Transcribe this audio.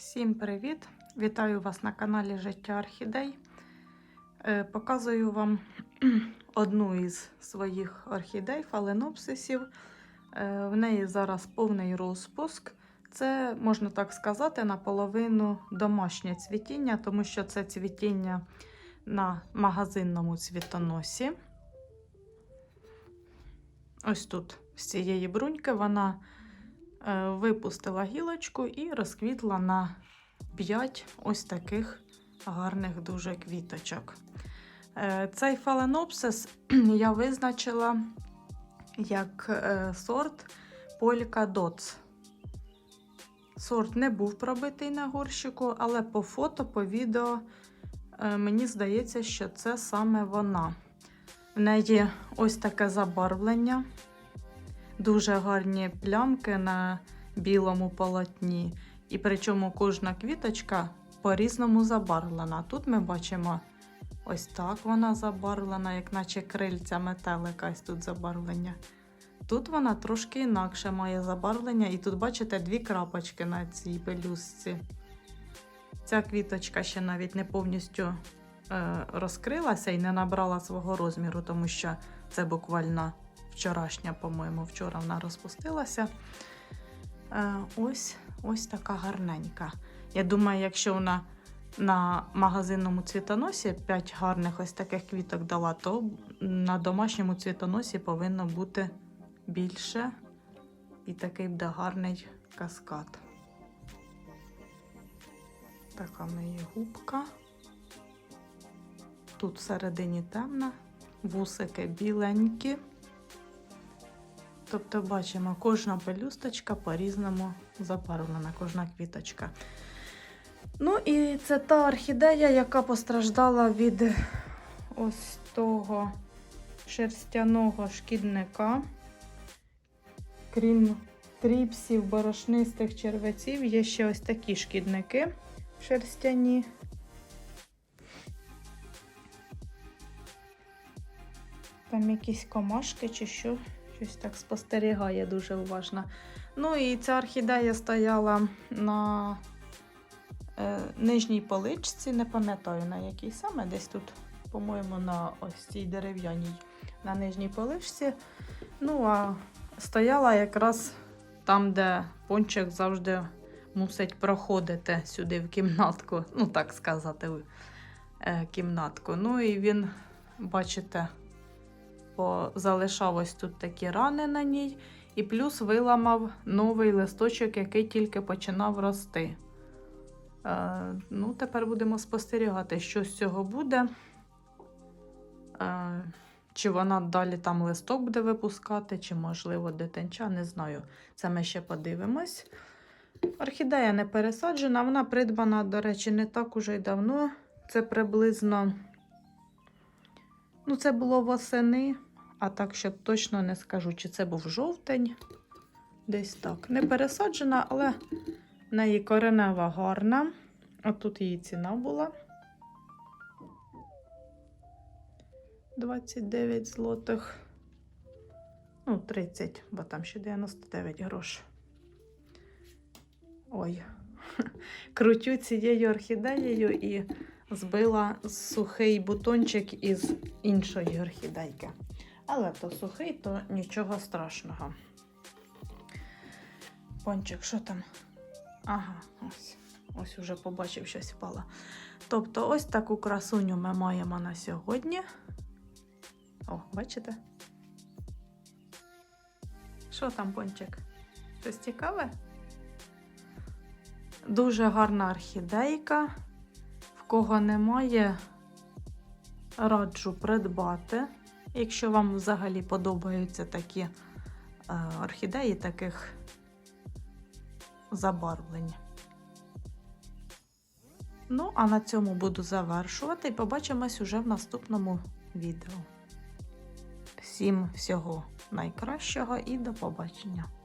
Всім привіт! Вітаю вас на каналі Життя Орхідей. Е, Показую вам одну із своїх орхідей, фаленопсисів. Е, В неї зараз повний розпуск. Це, можна так сказати, наполовину домашнє цвітіння, тому що це цвітіння на магазинному цвітоносі. Ось тут з цієї бруньки вона випустила гілочку і розквітла на 5 ось таких гарних дуже квіточок. Е, Цей фаленопсис я визначила як е, сорт Polka Dots. Сорт не був пробитий на горщику, але по фото, по відео е, мені здається, що це саме вона. В неї ось таке забарвлення, дуже гарні плямки на білому полотні. І причому кожна квіточка по-різному забарвлена. Тут ми бачимо ось так вона забарвлена, як наче крильця метелика, ось тут забарвлення. Тут вона трошки інакше має забарвлення, і тут, бачите, дві крапочки на цій пелюстці. Ця квіточка ще навіть не повністю е, розкрилася і не набрала свого розміру, тому що це буквально вчорашня, по-моєму, вчора вона розпустилася. Е, ось, ось така гарненька. Я думаю, якщо вона на магазинному цвітоносі 5 гарних ось таких квіток дала, то на домашньому цвітоносі повинно бути більше. І такий буде гарний каскад. Така в неї губка. Тут всередині темна, вусики біленькі. Тобто, бачимо, кожна пелюсточка по-різному забарвлена, кожна квіточка. Ну і це та орхідея, яка постраждала від ось того шерстяного шкідника. Крім тріпсів, борошнистих червеців, є ще ось такі шкідники шерстяні. Там якісь комашки чи що, щось так спостерігає дуже уважно. Ну і ця орхідея стояла на е, нижній поличці, не пам'ятаю на якій саме, десь тут, по-моєму, на ось цій дерев'яній на нижній поличці. Ну, а стояла якраз там, де пончик завжди мусить проходити сюди в кімнатку, ну так сказати, е, кімнатку. Ну і він, бачите, по- залишав ось тут такі рани на ній, і плюс виламав новий листочок, який тільки починав рости. Е, ну, тепер будемо спостерігати, що з цього буде. Е, чи вона далі там листок буде випускати, чи, можливо, дитинча, не знаю. Це ми ще подивимось. Орхідея не пересаджена, вона придбана, до речі, не так уже й давно. Це приблизно, ну, це було восени, а так, що точно не скажу, чи це був жовтень. Десь так. Не пересаджена, але в неї коренева гарна. Отут її ціна була. 29 злотих. Ну, 30, бо там ще 99 грош. Ой, крутю цією орхідеєю і збила сухий бутончик із іншої орхідейки. Але то сухий, то нічого страшного. Пончик, що там? Ага, ось. Ось уже побачив, щось впало. Тобто, ось таку красуню ми маємо на сьогодні. О, бачите? Що там, пончик? Щось цікаве? Дуже гарна орхідейка. В кого немає, раджу придбати. Якщо вам взагалі подобаються такі е, орхідеї, таких забарвлень. Ну, а на цьому буду завершувати і побачимось уже в наступному відео. Всім всього найкращого і до побачення!